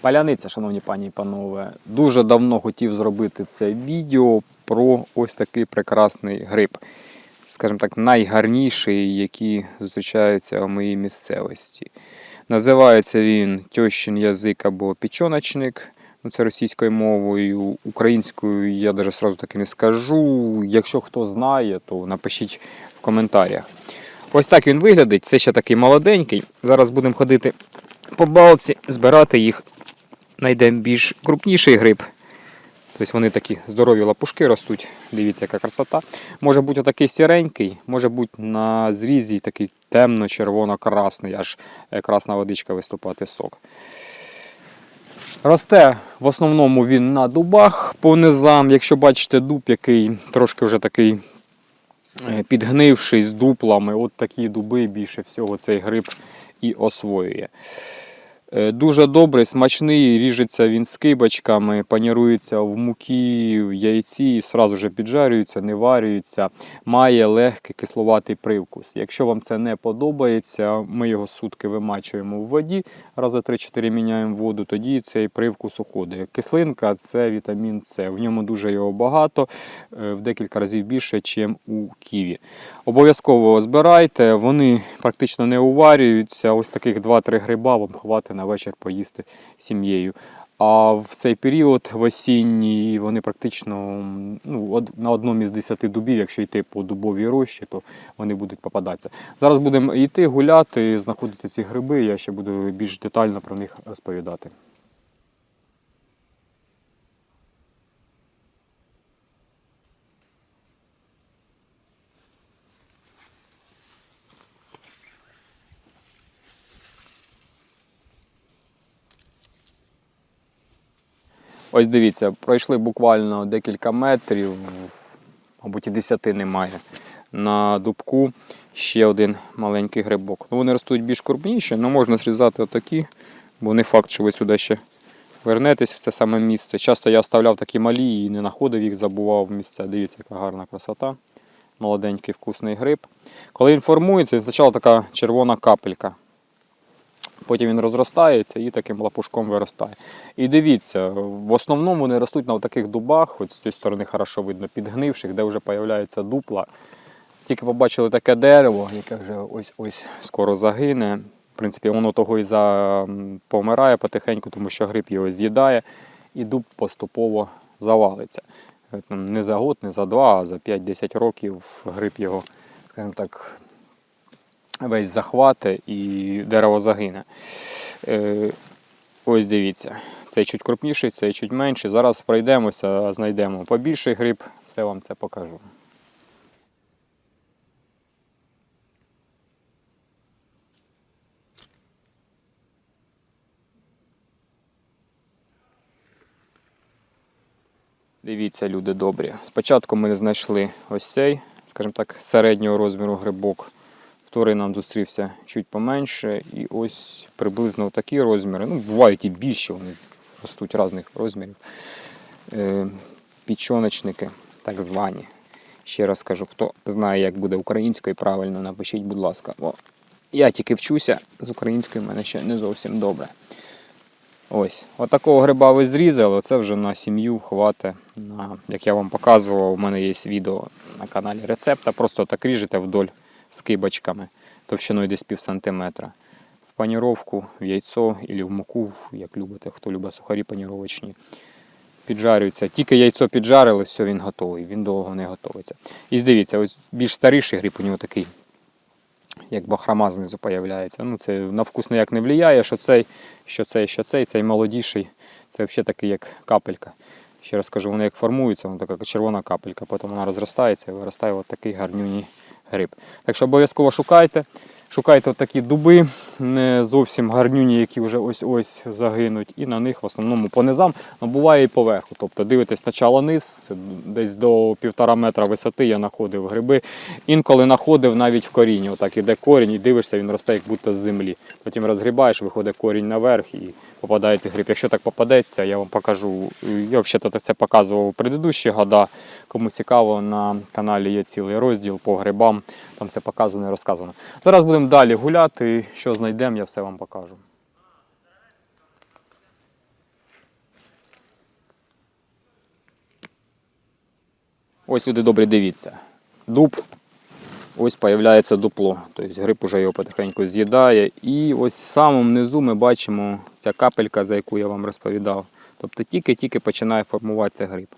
Паляниця, шановні пані і панове, дуже давно хотів зробити це відео про ось такий прекрасний гриб. Скажімо так, найгарніший, який зустрічається в моїй місцевості. Називається він тьощин язик або пічоночник. Ну, це російською мовою, українською я навіть сразу таки не скажу. Якщо хто знає, то напишіть в коментарях. Ось так він виглядить. Це ще такий молоденький. Зараз будемо ходити по балці, збирати їх. Найдемо більш крупніший гриб. Тобто вони такі здорові лапушки ростуть. Дивіться, яка красота. Може бути отакий сіренький, може бути на зрізі такий темно-червоно-красний, аж е, красна водичка виступати сок. Росте в основному він на дубах по низам. Якщо бачите дуб, який трошки вже такий е, підгнивший з дуплами, от такі дуби більше всього цей гриб і освоює. Е, Дуже добрий, смачний, ріжеться він скибочками, панірується в муки, в яйці, і сразу же піджарюється, не варюється, має легкий кисловатий привкус. Якщо вам це не подобається, ми його сутки вимачуємо в воді, рази 3-4 міняємо воду, тоді цей привкус уходить. Кислинка це вітамін С. В ньому дуже його багато, е, в декілька разів більше, ніж у ківі. Обов'язково збирайте, вони практично не уварюються. Ось таких 2-3 гриба вам хватить на вечір поїсти сім'єю. А в цей період в осінній вони практично ну, на одному із 10 дубів, якщо йти по дубовій рощі, то вони будуть попадатися. Зараз будемо йти гуляти, знаходити ці гриби. Я ще буду більш детально про них розповідати. Ось дивіться, пройшли буквально декілька метрів, мабуть, і десяти немає. На дубку ще один маленький грибок. Ну, вони ростуть більш крупніші, але можна зрізати отакі, бо не факт, що ви сюди ще вернетесь в це саме місце. Часто я оставляв такі малі і не знаходив їх, забував місця. Дивіться, яка гарна красота. Молоденький вкусний гриб. Коли він формується, він спочатку така червона капелька. Потім він розростається і таким лапушком виростає. І дивіться, в основному вони ростуть на таких дубах, от з цієї сторони хорошо видно, підгнивших, де вже з'являється дупла. Тільки побачили таке дерево, яке вже ось ось скоро загине. В принципі, воно того і за... помирає потихеньку, тому що гриб його з'їдає, і дуб поступово завалиться. Е, Не за год, не за два, а за 5-10 років гриб його, скажімо так, весь захвате і дерево загине. Е, ось дивіться, цей чуть крупніший, цей чуть менший. Зараз пройдемося, знайдемо побільший гриб, все вам це покажу. Дивіться, люди добрі. Спочатку ми знайшли ось цей, скажімо так, середнього розміру грибок. Вторий нам зустрівся чуть поменше. І ось приблизно такі розміри. Ну, бувають і більші, вони ростуть різних розмірів. Е, пічоночники, так звані. Ще раз кажу, хто знає, як буде українською правильно, напишіть, будь ласка. Бо я тільки вчуся, з українською в мене ще не зовсім добре. Ось, отакого гриба ви зрізали, оце вже на сім'ю хватить. Як я вам показував, у мене є відео на каналі рецепта. Просто так ріжете вдоль скибочками, товщиною десь пів сантиметра. В паніровку, в яйцо або в муку, як любите, хто любить сухарі паніровочні. Піджарюється. Тільки яйцо піджарили, все, він готовий, він довго не готовиться. І дивіться, ось більш старіший гриб у нього такий, як бахрома знизу появляється. Ну, це на вкус ніяк не впливає, що цей, що цей, що цей, цей молодіший. Це взагалі такий, як капелька. Ще раз кажу, вони як формуються, вона така червона капелька, потім вона розростається і виростає от такий гарнюній гриб. Так що обов'язково шукайте. Шукайте такі дуби, не зовсім гарнюні, які вже ось-ось загинуть, і на них в основному по низам, але буває і поверху. Тобто дивитесь спочатку низ, десь до півтора метра висоти я знаходив гриби. Інколи знаходив навіть в корінні. Отак іде корінь і дивишся, він росте як будто з землі. Потім розгрібаєш, виходить корінь наверх і попадається гриб. Якщо так попадеться, я вам покажу. Я взагалі це показував у предыдущі года. Кому цікаво, на каналі є цілий розділ по грибам. Там все показано і розказано. Зараз будемо Будемо далі гуляти що знайдемо, я все вам покажу. Ось люди добре дивіться. Дуб. Ось з'являється дупло. Тобто гриб вже його потихеньку з'їдає. І ось в самому низу ми бачимо ця капелька, за яку я вам розповідав. Тобто тільки-тільки починає формуватися гриб.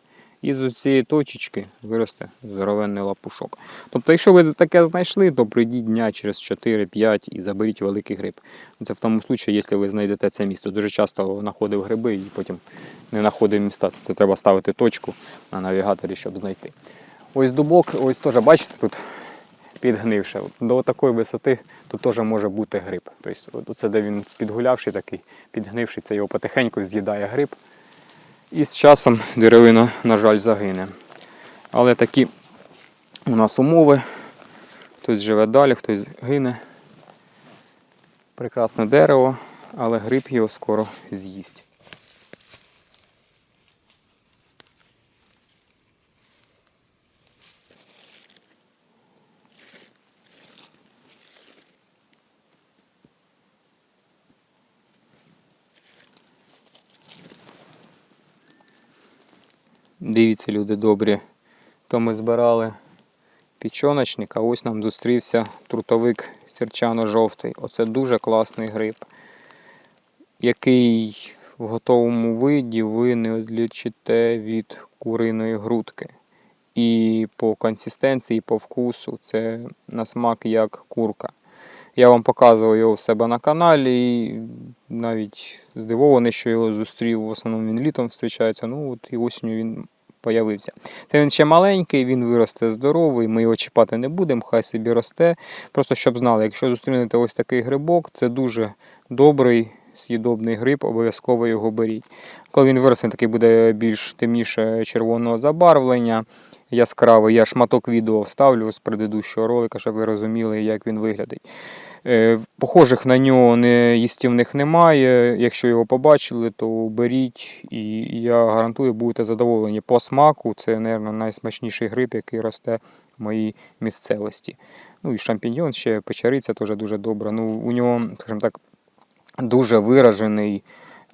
І з цієї точечки виросте здоровенний лапушок. Тобто, якщо ви таке знайшли, то прийдіть дня через 4-5 і заберіть великий гриб. Це в тому випадку, якщо ви знайдете це місто. Дуже часто знаходив гриби і потім не знаходив міста. Це треба ставити точку на навігаторі, щоб знайти. Ось дубок, ось теж, бачите, тут підгнивше. От До такої висоти тут теж може бути гриб. Тобто, це де він підгулявший такий, підгнивший, це його потихеньку з'їдає гриб. І з часом деревина, на жаль, загине. Але такі у нас умови. Хтось живе далі, хтось гине. Прекрасне дерево, але гриб його скоро з'їсть. Дивіться, люди добрі. То ми збирали пічоночник, а ось нам зустрівся трутовик сірчано-жовтий. Оце дуже класний гриб, який в готовому виді ви не відлічите від куриної грудки. І по консистенції, по вкусу це на смак як курка. Я вам показував його в себе на каналі і навіть здивований, що його зустрів. В основному він літом зустрічається. Ну от і осінню він появився. Та він ще маленький, він виросте здоровий, ми його чіпати не будемо, хай собі росте. Просто щоб знали, якщо зустрінете ось такий грибок, це дуже добрий. З'їдобний гриб, обов'язково його беріть. Коли він виросте, такий буде більш темніше червоного забарвлення, яскравий. Я шматок відео вставлю з предыдущого ролика, щоб ви розуміли, як він виглядить. Е, Похожих на нього їстівних немає. Якщо його побачили, то беріть, і я гарантую, будете задоволені. По смаку це, мабуть, найсмачніший гриб, який росте в моїй місцевості. Ну і шампіньйон ще печериця теж дуже добра. Ну, у нього, скажімо так, дуже виражений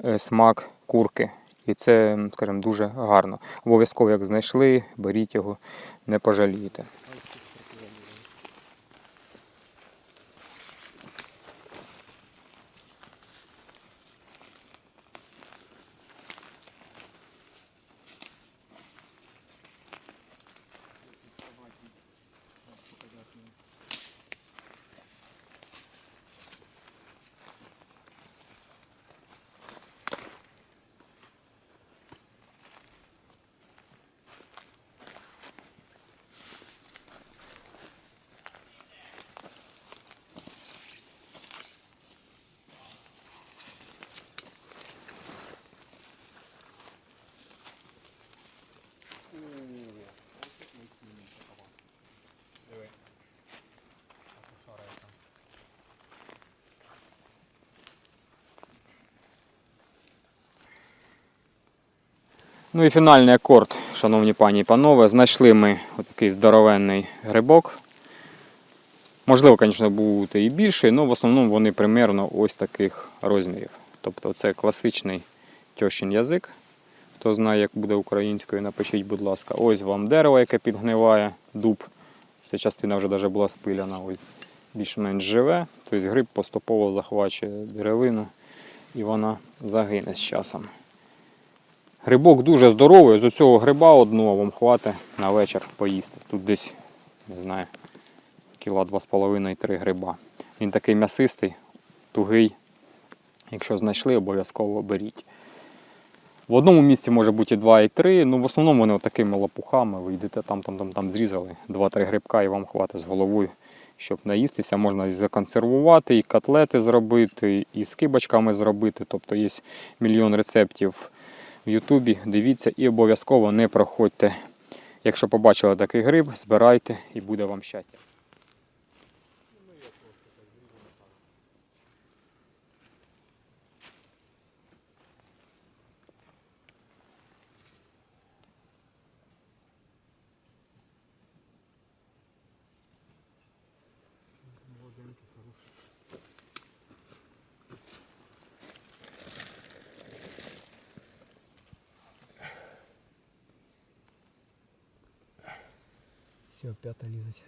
е, смак курки. І це, скажімо, дуже гарно. Обов'язково, як знайшли, беріть його, не пожалієте. Ну і фінальний акорд, шановні пані і панове. Знайшли ми отакий здоровенний грибок. Можливо, звісно, бути і більший, але в основному вони примерно ось таких розмірів. Тобто це класичний тьощин язик. Хто знає, як буде українською, напишіть, будь ласка. Ось вам дерево, яке підгниває, дуб. Ця частина вже навіть була спиляна, ось більш-менш живе. Тобто гриб поступово захвачує деревину і вона загине з часом. Грибок дуже здоровий, з цього гриба одного вам хватить на вечір поїсти. Тут десь, не знаю, кіла 2,5-3 гриба. Він такий м'ясистий, тугий. Якщо знайшли, обов'язково беріть. В одному місці може бути і 2, і 3, ну в основному вони такими лопухами. Ви йдете там, там, там, там зрізали 2-3 грибка і вам хватить з головою, щоб наїстися. Можна законсервувати, і котлети зробити, і з кибочками зробити. Тобто є мільйон рецептів в Ютубі. Дивіться і обов'язково не проходьте. Якщо побачили такий гриб, збирайте і буде вам щастя. Все, п'ята лізуть.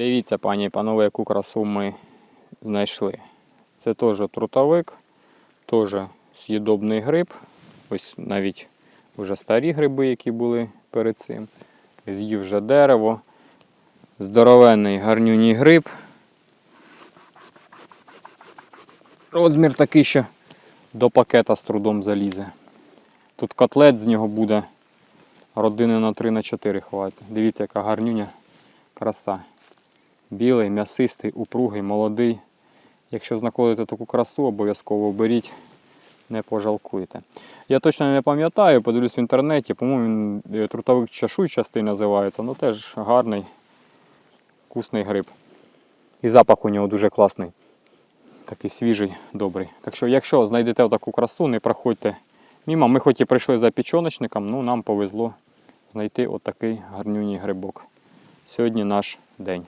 Дивіться, пані і панове, яку красу ми знайшли. Це теж трутовик, теж з'їдобний гриб. Ось навіть вже старі гриби, які були перед цим. З'їв вже дерево. Здоровенний гарнюній гриб. Розмір такий, що до пакета з трудом залізе. Тут котлет з нього буде родини на 3 на 4 хватить. Дивіться, яка гарнюня краса. Білий, м'ясистий, упругий, молодий. Якщо знаходите таку красу, обов'язково беріть, не пожалкуйте. Я точно не пам'ятаю, подивлюсь в інтернеті, по-моєму, він, е, трутовик чашуйчастий називається, ну теж гарний, вкусний гриб. І запах у нього дуже класний. Такий свіжий, добрий. Так що, якщо знайдете таку красу, не проходьте мимо. Ми хоч і прийшли за пічоночником, ну нам повезло знайти отакий гарнюній грибок. Сьогодні наш день.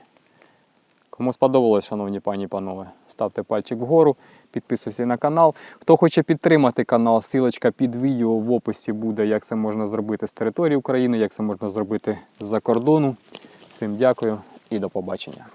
Кому сподобалось, шановні пані і панове, ставте пальчик вгору, підписуйтесь на канал. Хто хоче підтримати канал, силочка під відео в описі буде, як це можна зробити з території України, як це можна зробити з-за кордону. Всім дякую і до побачення.